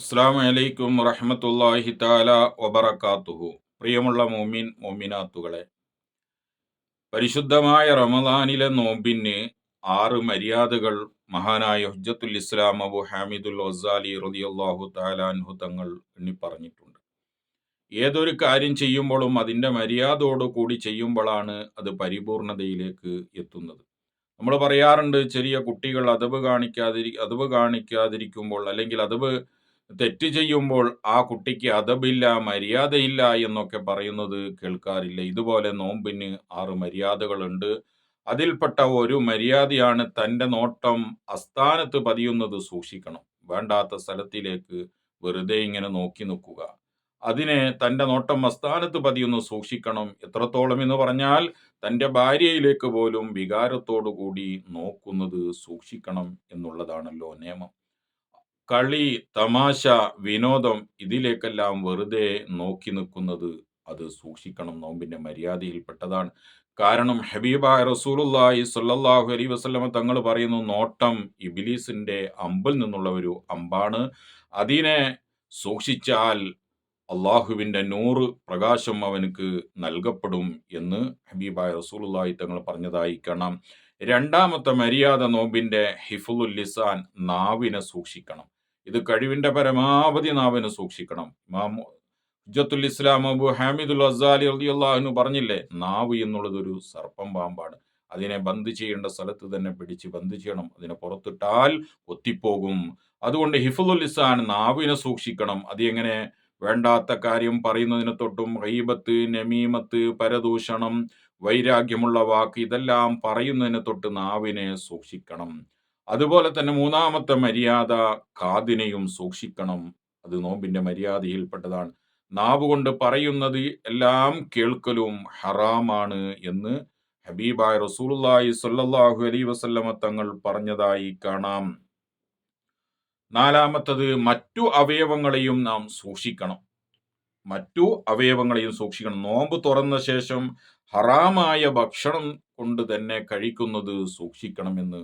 അസ്സാം വലൈക്കും വറഹമത്തല്ലാഹി താല വബറക്കാത്തുഹു പ്രിയമുള്ള മോമിൻ മോമിനാത്തുകളെ പരിശുദ്ധമായ റമദാനിലെ നോമ്പിന് ആറ് മര്യാദകൾ മഹാനായ ഹുജ്ജത്തുൽ ഇസ്ലാം അബു ഹാമിദുൽ വസാലി റതിയല്ലാഹു താലാൻഹു തങ്ങൾ എണ്ണി പറഞ്ഞിട്ടുണ്ട് ഏതൊരു കാര്യം ചെയ്യുമ്പോഴും അതിന്റെ മര്യാദയോടുകൂടി ചെയ്യുമ്പോഴാണ് അത് പരിപൂർണതയിലേക്ക് എത്തുന്നത്. നമ്മൾ പറയാറുണ്ട് ചെറിയ കുട്ടികൾ അതവ് കാണിക്കാതിരി അതവ് കാണിക്കാതിരിക്കുമ്പോൾ അല്ലെങ്കിൽ അതവ് തെറ്റ് ചെയ്യുമ്പോൾ ആ കുട്ടിക്ക് അതബില്ല മര്യാദയില്ല എന്നൊക്കെ പറയുന്നത് കേൾക്കാറില്ല. ഇതുപോലെ നോമ്പിന് ആറ് മര്യാദകളുണ്ട്. അതിൽപ്പെട്ട ഒരു മര്യാദയാണ് തന്റെ നോട്ടം അസ്ഥാനത്ത് പതിയുന്നത് സൂക്ഷിക്കണം. വേണ്ടാത്ത സ്ഥലത്തിലേക്ക് വെറുതെ ഇങ്ങനെ നോക്കി നിൽക്കുക. അതിനെ തന്റെ നോട്ടം അസ്ഥാനത്ത് പതിയൊന്ന് സൂക്ഷിക്കണം. എത്രത്തോളം എന്ന് പറഞ്ഞാൽ തന്റെ ഭാര്യയിലേക്ക് പോലും വികാരത്തോടു കൂടി നോക്കുന്നത് സൂക്ഷിക്കണം എന്നുള്ളതാണല്ലോ നിയമം. കളി തമാശ വിനോദം ഇതിലേക്കെല്ലാം വെറുതെ നോക്കി നിൽക്കുന്നത് അത് സൂക്ഷിക്കണം. നോമ്പിന്റെ മര്യാദയിൽപ്പെട്ടതാണ്. കാരണം ഹബീബ റസൂലുല്ലാഹി സല്ലാഹു അലൈ വസ്ലമ തങ്ങൾ പറയുന്നു നോട്ടം ഇബിലീസിന്റെ അമ്പിൽ നിന്നുള്ള ഒരു അമ്പാണ്. അതിനെ സൂക്ഷിച്ചാൽ അള്ളാഹുവിന്റെ നൂറ് പ്രകാശം അവനക്ക് നൽകപ്പെടും എന്ന് ഹബീബായ റസൂലുല്ലാഹി തങ്ങൾ പറഞ്ഞതായി കാണാം. രണ്ടാമത്തെ മര്യാദ നോമ്പിന്റെ ഹിഫുൽ ലിസാൻ നാവിനെ സൂക്ഷിക്കണം. ഇത് കഴിവിന്റെ പരമാവധി നാവിന് സൂക്ഷിക്കണം. ഇമാം ഹുജത്തുൽ ഇസ്ലാം അബു ഹാമിദുൽ അസാലി അള്ളാഹുനു പറഞ്ഞില്ലേ നാവ് എന്നുള്ളത് ഒരു സർപ്പം പാമ്പാണ്. അതിനെ ബന്ദ് ചെയ്യേണ്ട സ്ഥലത്ത് തന്നെ പിടിച്ച് ബന്ദ് ചെയ്യണം. അതിനെ പുറത്തിട്ടാൽ ഒത്തിപ്പോകും അതുകൊണ്ട് ഹിഫുൽ ഇസാൻ നാവിനെ സൂക്ഷിക്കണം. അത് എങ്ങനെ? വേണ്ടാത്ത കാര്യം പറയുന്നതിനെ തൊട്ടും ഹൈബത്ത് നമീമത്ത് പരദൂഷണം വൈരാഗ്യമുള്ള വാക്ക് ഇതെല്ലാം പറയുന്നതിനെ തൊട്ട് നാവിനെ സൂക്ഷിക്കണം. അതുപോലെ തന്നെ മൂന്നാമത്തെ മര്യാദ കാതിനെയും സൂക്ഷിക്കണം. അത് നോമ്പിന്റെ മര്യാദയിൽപ്പെട്ടതാണ്. നാവ് കൊണ്ട് പറയുന്നത് എല്ലാം കേൾക്കലും ഹറാമാണ് എന്ന് ഹബീബായ റസൂലുള്ളാഹി സ്വല്ലല്ലാഹു അലൈഹി വസല്ലമ തങ്ങൾ പറഞ്ഞതായി കാണാം. നാലാമത്തത് മറ്റു അവയവങ്ങളെയും നാം സൂക്ഷിക്കണം. മറ്റു അവയവങ്ങളെയും സൂക്ഷിക്കണം. നോമ്പ് തുറന്ന ശേഷം ഹറാമായ ഭക്ഷണം കൊണ്ട് തന്നെ കഴിക്കുന്നത് സൂക്ഷിക്കണമെന്ന്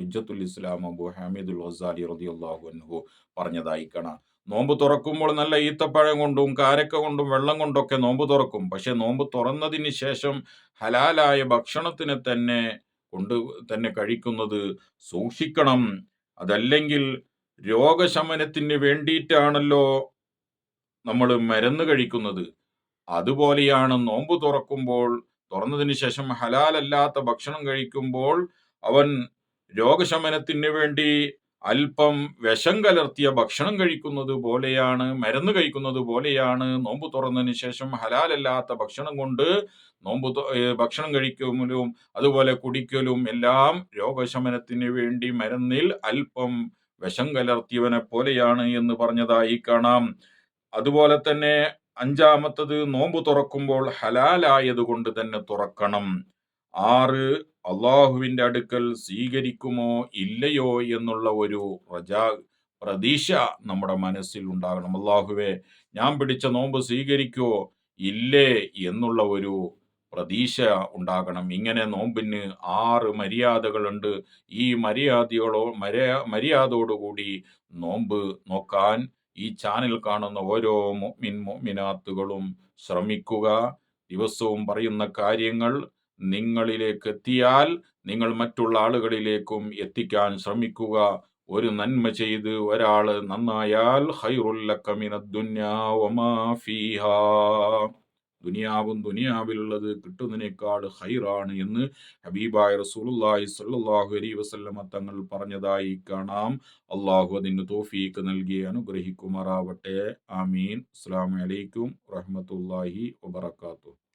ഇജ്ജത്തുൽ ഇസ്ലാം അബു ഹമീദുൽ ഹസാലി റതിയുള്ളാഹു അൻഹു പറഞ്ഞതായി കാണാം നോമ്പ് തുറക്കുമ്പോൾ നല്ല ഈത്തപ്പഴം കൊണ്ടും കാരക്ക കൊണ്ടും വെള്ളം കൊണ്ടൊക്കെ നോമ്പ് തുറക്കും. പക്ഷെ നോമ്പ് തുറന്നതിന് ശേഷം ഹലാലായ ഭക്ഷണത്തിനെ തന്നെ കൊണ്ട് തന്നെ കഴിക്കുന്നത് സൂക്ഷിക്കണം. അതല്ലെങ്കിൽ രോഗശമനത്തിന് വേണ്ടിയിട്ടാണല്ലോ നമ്മൾ മരുന്ന് കഴിക്കുന്നത്. അതുപോലെയാണ് നോമ്പ് തുറക്കുമ്പോൾ തുറന്നതിന് ശേഷം ഹലാലല്ലാത്ത ഭക്ഷണം കഴിക്കുമ്പോൾ അവൻ രോഗശമനത്തിന് വേണ്ടി അല്പം വിഷം കലർത്തിയ ഭക്ഷണം കഴിക്കുന്നത് പോലെയാണ് മരുന്ന് കഴിക്കുന്നത് പോലെയാണ്. നോമ്പ് തുറന്നതിന് ശേഷം ഹലാലല്ലാത്ത ഭക്ഷണം കൊണ്ട് നോമ്പ് ഭക്ഷണം കഴിക്കലും അതുപോലെ കുടിക്കലും എല്ലാം രോഗശമനത്തിന് വേണ്ടി മരുന്നിൽ അല്പം വിഷം കലർത്തിയവനെ പോലെയാണ് എന്ന് പറഞ്ഞതായി കാണാം. അതുപോലെ തന്നെ അഞ്ചാമത്തത് നോമ്പ് തുറക്കുമ്പോൾ ഹലാലായത് കൊണ്ട് തന്നെ തുറക്കണം. ആറ് അള്ളാഹുവിന്റെ അടുക്കൽ സ്വീകരിക്കുമോ ഇല്ലയോ എന്നുള്ള ഒരു റജാ പ്രതീക്ഷ നമ്മുടെ മനസ്സിൽ ഉണ്ടാകണം. അള്ളാഹുവെ ഞാൻ പിടിച്ച നോമ്പ് സ്വീകരിക്കുമോ ഇല്ലേ എന്നുള്ള ഒരു പ്രതീക്ഷ ഉണ്ടാകണം. ഇങ്ങനെ നോമ്പിന് ആറ് മര്യാദകളുണ്ട്. ഈ മര്യാദയോടോ മര്യാ മര്യാദയോടുകൂടി നോമ്പ് നോക്കാൻ ഈ ചാനൽ കാണുന്ന ഓരോ മിൻ മിനാത്തുകളും ശ്രമിക്കുക. ദിവസവും പറയുന്ന കാര്യങ്ങൾ നിങ്ങളിലേക്ക് എത്തിയാൽ നിങ്ങൾ മറ്റുള്ള ആളുകളിലേക്കും എത്തിക്കാൻ ശ്രമിക്കുക. ഒരു നന്മ ചെയ്ത് ഒരാൾ നന്നായാൽ ദുനിയാവും ദുനിയാവിലുള്ളത് കിട്ടുന്നതിനേക്കാൾ ഹൈറാണ് എന്ന് ഹബീബായ റസൂലുള്ളാഹി സ്വല്ലല്ലാഹു അലൈഹി വസല്ലമ തങ്ങൾ പറഞ്ഞതായി കാണാം. അള്ളാഹു അതിന് തോഫീക്ക് നൽകി അനുഗ്രഹിക്കുമാറാവട്ടെ. ആമീൻ. അസ്സാം വലൈക്കും വറഹമത്തല്ലാഹി വബർക്കാത്തു